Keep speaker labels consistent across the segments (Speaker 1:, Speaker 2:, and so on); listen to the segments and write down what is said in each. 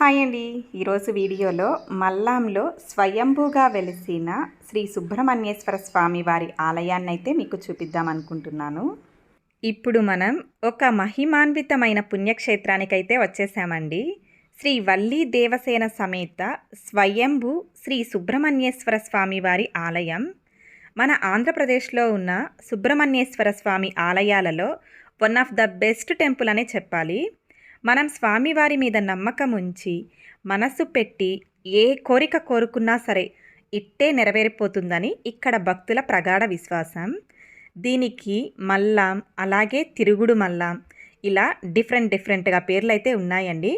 Speaker 1: Hi అండి. ఈరోజు వీడియోలో మల్లాంలో స్వయంభూగా వెలిసిన శ్రీ సుబ్రహ్మణ్యేశ్వర స్వామి వారి ఆలయాన్ని అయితే మీకు చూపిద్దాం అనుకుంటున్నాను ఇప్పుడు మనం ఒక మహిమాన్వితమైన పుణ్యక్షేత్రానికైతే వచ్చేసామండి. శ్రీ వల్లీ దేవసేన సమేత స్వయంభూ శ్రీ సుబ్రహ్మణ్యేశ్వర స్వామి వారి ఆలయం. మన ఆంధ్రప్రదేశ్లో ఉన్న సుబ్రహ్మణ్యేశ్వర స్వామి ఆలయాలలో one of the best temple అనే చెప్పాలి. మనం స్వామివారి మీద నమ్మకం ఉంచి మనసు పెట్టి ఏ కోరిక కోరుకున్నా సరే ఇట్టే నెరవేరిపోతుందని ఇక్కడ భక్తుల ప్రగాఢ విశ్వాసం. దీనికి మల్లాం అలాగే తిరుగుడు మల్లాం ఇలా డిఫరెంట్ డిఫరెంట్గా పేర్లు అయితే ఉన్నాయండి.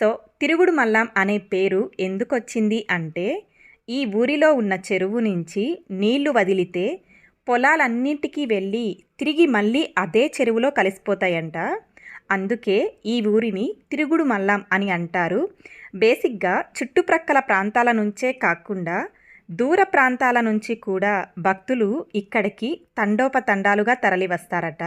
Speaker 1: సో తిరుగుడు మల్లాం అనే పేరు ఎందుకు వచ్చింది అంటే ఈ ఊరిలో ఉన్న చెరువు నుంచి నీళ్ళు వదిలితే పొలాలన్నింటికీ వెళ్ళి తిరిగి మళ్ళీ అదే చెరువులో కలిసిపోతాయంట. అందుకే ఈ ఊరిని తిరుగుడు మల్లాం అని అంటారు. బేసిక్గా చుట్టుప్రక్కల ప్రాంతాల నుంచే కాకుండా దూర ప్రాంతాల నుంచి కూడా భక్తులు ఇక్కడికి తండోపతండాలుగా తరలివస్తారట.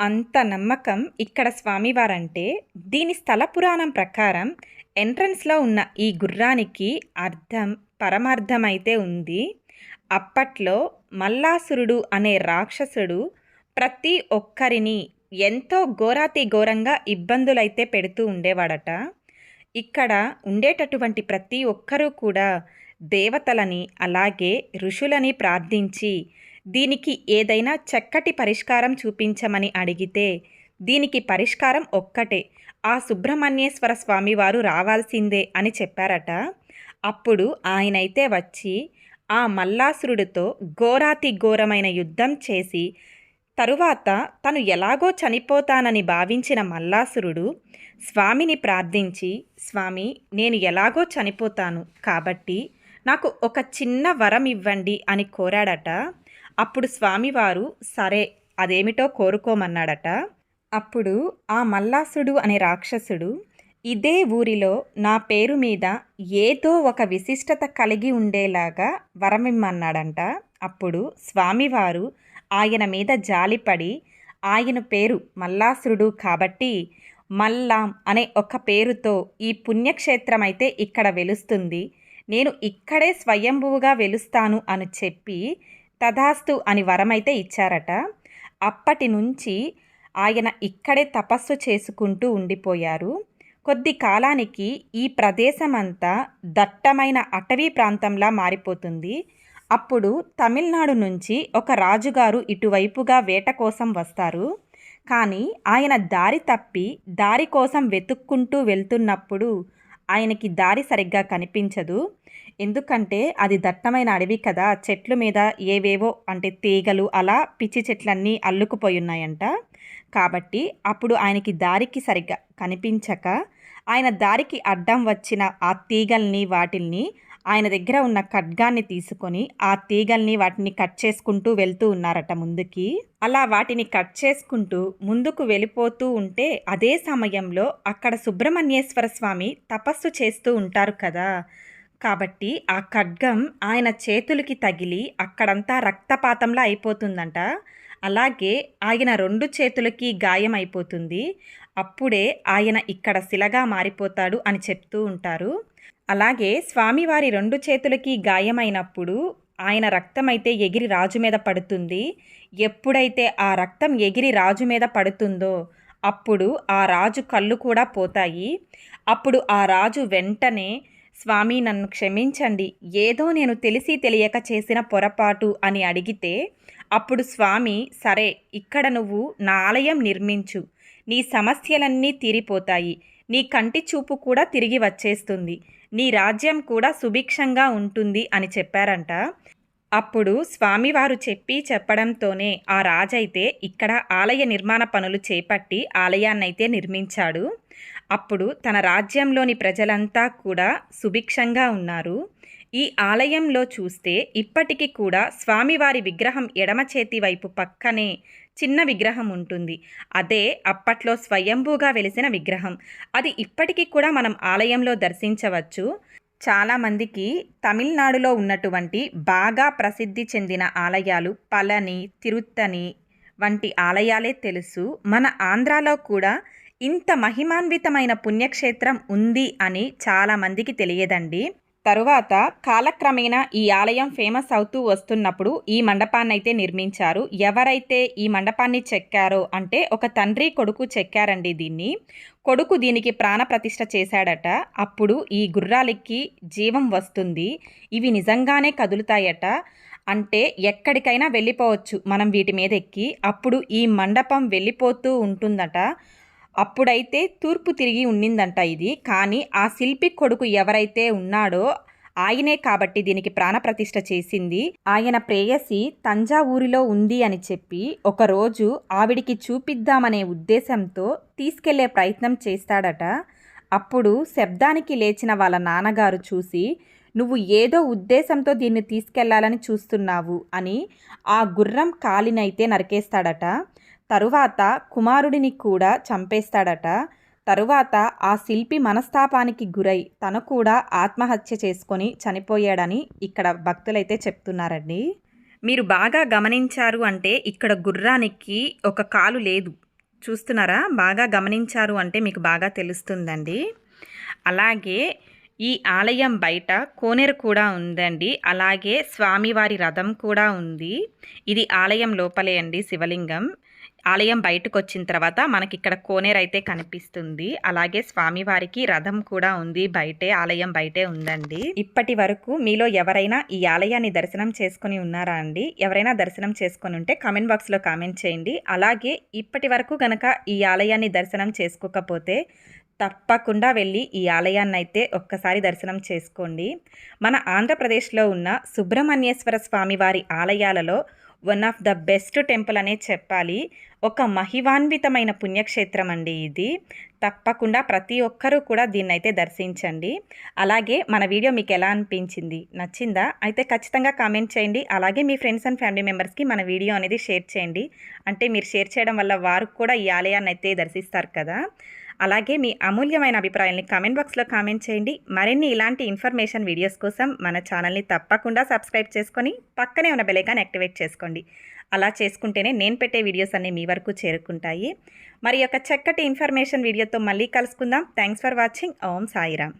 Speaker 1: అంత నమ్మకం ఇక్కడ స్వామివారంటే దీని స్థల పురాణం ప్రకారం ఎంట్రన్స్లో ఉన్న ఈ గుర్రానికి అర్థం పరమార్థమైతే ఉంది. అప్పట్లో మల్లాసురుడు అనే రాక్షసుడు ప్రతి ఒక్కరిని ఎంతో ఘోరాతి ఘోరంగా ఇబ్బందులైతే పెడుతూ ఉండేవాడట. ఇక్కడ ఉండేటటువంటి ప్రతి ఒక్కరూ కూడా దేవతలని అలాగే ఋషులని ప్రార్థించి దీనికి ఏదైనా చక్కటి పరిష్కారం చూపించమని అడిగితే దీనికి పరిష్కారం ఒక్కటే. ఆ సుబ్రహ్మణ్యేశ్వర స్వామి వారు రావాల్సిందే అని చెప్పారట. అప్పుడు ఆయనైతే వచ్చి ఆ మల్లాసురుడితో ఘోరాతి ఘోరమైన యుద్ధం చేసి తరువాత తను ఎలాగో చనిపోతానని భావించిన మల్లాసురుడు స్వామిని ప్రార్థించి స్వామి నేను ఎలాగో చనిపోతాను కాబట్టి నాకు ఒక చిన్న వరం ఇవ్వండి అని కోరాడట. అప్పుడు స్వామివారు సరే అదేమిటో కోరుకోమన్నాడట. అప్పుడు ఆ మల్లాసుడు అనే రాక్షసుడు ఇదే ఊరిలో నా పేరు మీద ఏదో ఒక విశిష్టత కలిగి ఉండేలాగా వరమిమ్మన్నాడంట. అప్పుడు స్వామివారు ఆయన మీద జాలిపడి ఆయన పేరు మల్లాసురుడు కాబట్టి మల్లాం అనే ఒక పేరుతో ఈ పుణ్యక్షేత్రం అయితే ఇక్కడ వెలుస్తుంది. నేను ఇక్కడే స్వయంభువుగా వెలుస్తాను అని చెప్పి తథాస్తు అని వరమైతే ఇచ్చారట. అప్పటి నుంచి ఆయన ఇక్కడే తపస్సు చేసుకుంటూ ఉండిపోయారు. కొద్ది కాలానికి ఈ ప్రదేశమంతా దట్టమైన అటవీ ప్రాంతంలా మారిపోతుంది. అప్పుడు తమిళనాడు నుంచి ఒక రాజుగారు ఇటువైపుగా వేట కోసం వస్తారు. కానీ ఆయన దారి తప్పి దారి కోసం వెతుక్కుంటూ వెళ్తున్నప్పుడు ఆయనకి దారి సరిగ్గా కనిపించదు. ఎందుకంటే అది దట్టమైన అడవి కదా చెట్ల మీద ఏవేవో అంటే తీగలు అలా పిచ్చి చెట్లన్నీ అల్లుకుపోయి ఉన్నాయంట కాబట్టి అప్పుడు ఆయనకి దారికి సరిగ్గా కనిపించక ఆయన దారికి అడ్డం వచ్చిన ఆ తీగల్ని వాటిల్ని ఆయన దగ్గర ఉన్న ఖడ్గాన్ని తీసుకొని ఆ తీగల్ని వాటిని కట్ చేసుకుంటూ వెళ్తూ ఉన్నారట ముందుకి. అలా వాటిని కట్ చేసుకుంటూ ముందుకు వెళ్ళిపోతూ ఉంటే అదే సమయంలో అక్కడ సుబ్రహ్మణ్యేశ్వర స్వామి తపస్సు చేస్తూ ఉంటారు కదా. కాబట్టి ఆ ఖడ్గం ఆయన చేతులకి తగిలి అక్కడంతా రక్తపాతంలా అయిపోతుందంట. అలాగే ఆయన రెండు చేతులకి గాయం అయిపోతుంది అప్పుడే ఆయన ఇక్కడ శిలగా మారిపోతాడు అని చెప్తూ ఉంటారు. అలాగే స్వామివారి రెండు చేతులకి గాయమైనప్పుడు ఆయన రక్తమైతే ఎగిరి రాజు మీద పడుతుంది. ఎప్పుడైతే ఆ రక్తం ఎగిరి రాజు మీద పడుతుందో అప్పుడు ఆ రాజు కళ్ళు కూడా పోతాయి. అప్పుడు ఆ రాజు వెంటనే స్వామి నన్ను క్షమించండి. ఏదో నేను తెలిసి తెలియక చేసిన పొరపాటు అని అడిగితే అప్పుడు స్వామి సరే ఇక్కడ నువ్వు నా ఆలయం నిర్మించు. నీ సమస్యలన్నీ తీరిపోతాయి. నీ కంటి చూపు కూడా తిరిగి వచ్చేస్తుంది. నీ రాజ్యం కూడా సుభిక్షంగా ఉంటుంది అని చెప్పారంట. అప్పుడు స్వామివారు చెప్పి చెప్పడంతోనే ఆ రాజైతే ఇక్కడ ఆలయ నిర్మాణ పనులు చేపట్టి ఆలయాన్నైతే నిర్మించాడు. అప్పుడు తన రాజ్యంలోని ప్రజలంతా కూడా సుభిక్షంగా ఉన్నారు. ఈ ఆలయంలో చూస్తే ఇప్పటికీ కూడా స్వామివారి విగ్రహం ఎడమ చేతి వైపు పక్కనే చిన్న విగ్రహం ఉంటుంది. అదే అప్పట్లో స్వయంభూగా వెలిసిన విగ్రహం. అది ఇప్పటికీ కూడా మనం ఆలయంలో దర్శించవచ్చు. చాలామందికి తమిళనాడులో ఉన్నటువంటి బాగా ప్రసిద్ధి చెందిన ఆలయాలు పళని తిరుత్తని వంటి ఆలయాలే తెలుసు. మన ఆంధ్రాలో కూడా ఇంత మహిమాన్వితమైన పుణ్యక్షేత్రం ఉంది అని చాలామందికి తెలియదండి. తరువాత కాలక్రమేణా ఈ ఆలయం ఫేమస్ అవుతూ వస్తున్నప్పుడు ఈ మండపాన్ని అయితే నిర్మించారు. ఎవరైతే ఈ మండపాన్ని చెక్కారో అంటే ఒక తండ్రి కొడుకు చెక్కారండి దీన్ని. కొడుకు దీనికి ప్రాణప్రతిష్ఠ చేశాడట. అప్పుడు ఈ గుర్రాలకి జీవం వస్తుంది. ఇవి నిజంగానే కదులుతాయట. అంటే ఎక్కడికైనా వెళ్ళిపోవచ్చు. మనం వీటి మీద ఎక్కి అప్పుడు ఈ మండపం వెళ్ళిపోతూ ఉంటుందట. అప్పుడైతే తూర్పు తిరిగి ఉండిందంట ఇది. కానీ ఆ శిల్పి కొడుకు ఎవరైతే ఉన్నాడో ఆయనే కాబట్టి దీనికి ప్రాణప్రతిష్ఠ చేసింది. ఆయన ప్రేయసి తంజావూరిలో ఉంది అని చెప్పి ఒకరోజు ఆవిడికి చూపిద్దామనే ఉద్దేశంతో తీసుకెళ్ళే ప్రయత్నం చేస్తాడట. అప్పుడు శబ్దానికి లేచిన వాళ్ళ నాన్నగారు చూసి నువ్వు ఏదో ఉద్దేశంతో దీన్ని తీసుకెళ్ళాలని చూస్తున్నావు అని ఆ గుర్రం కాలినైతే నరికేస్తాడట. తరువాత కుమారుడిని కూడా చంపేస్తాడట. తరువాత ఆ శిల్పి మనస్తాపానికి గురై తను కూడా ఆత్మహత్య చేసుకొని చనిపోయాడని ఇక్కడ భక్తులైతే చెప్తున్నారండి. మీరు బాగా గమనించారు అంటే ఇక్కడ గుర్రానికి ఒక కాలు లేదు. చూస్తున్నారా? బాగా గమనించారు అంటే మీకు బాగా తెలుస్తుందండి. అలాగే ఈ ఆలయం బయట కోనేరు కూడా ఉందండి. అలాగే స్వామివారి రథం కూడా ఉంది. ఇది ఆలయం లోపలే అండి శివలింగం. ఆలయం బయటకు వచ్చిన తర్వాత మనకి ఇక్కడ కోనేరు అయితే కనిపిస్తుంది. అలాగే స్వామివారికి రథం కూడా ఉంది బయటే ఆలయం బయటే ఉందండి. ఇప్పటి వరకు మీలో ఎవరైనా ఈ ఆలయాన్ని దర్శనం చేసుకుని ఉన్నారా అండి? ఎవరైనా దర్శనం చేసుకుని ఉంటే కామెంట్ బాక్స్లో కామెంట్ చేయండి. అలాగే ఇప్పటి వరకు గనక ఈ ఆలయాన్ని దర్శనం చేసుకోకపోతే తప్పకుండా వెళ్ళి ఈ ఆలయాన్ని అయితే ఒక్కసారి దర్శనం చేసుకోండి. మన ఆంధ్రప్రదేశ్లో ఉన్న సుబ్రహ్మణ్యేశ్వర స్వామివారి ఆలయాలలో one of the best temple అనే చెప్పాలి. ఒక మహివాన్వితమైన పుణ్యక్షేత్రం అండి ఇది. తప్పకుండా ప్రతి ఒక్కరూ కూడా దీన్నైతే దర్శించండి. అలాగే మన వీడియో మీకు ఎలా అనిపించింది? నచ్చిందా? అయితే ఖచ్చితంగా కామెంట్ చేయండి. అలాగే మీ ఫ్రెండ్స్ అండ్ ఫ్యామిలీ మెంబర్స్కి మన వీడియో అనేది షేర్ చేయండి. అంటే మీరు షేర్ చేయడం వల్ల వారు కూడా ఈ ఆలయాన్ని అయితే దర్శిస్తారు కదా. అలాగే మీ అమూల్యమైన అభిప్రాయాల్ని కామెంట్ బాక్స్లో కామెంట్ చేయండి. మరిన్ని ఇలాంటి ఇన్ఫర్మేషన్ వీడియోస్ కోసం మన ఛానల్ని తప్పకుండా సబ్స్క్రైబ్ చేసుకొని పక్కనే ఉన్న బెలైకాన్ యాక్టివేట్ చేసుకోండి. అలా చేసుకుంటేనే నేను పెట్టే వీడియోస్ అన్నీ మీ వరకు చేరుకుంటాయి. మరి యొక్క చక్కటి ఇన్ఫర్మేషన్ వీడియోతో మళ్ళీ కలుసుకుందాం. Thanks for watching Om Sairam.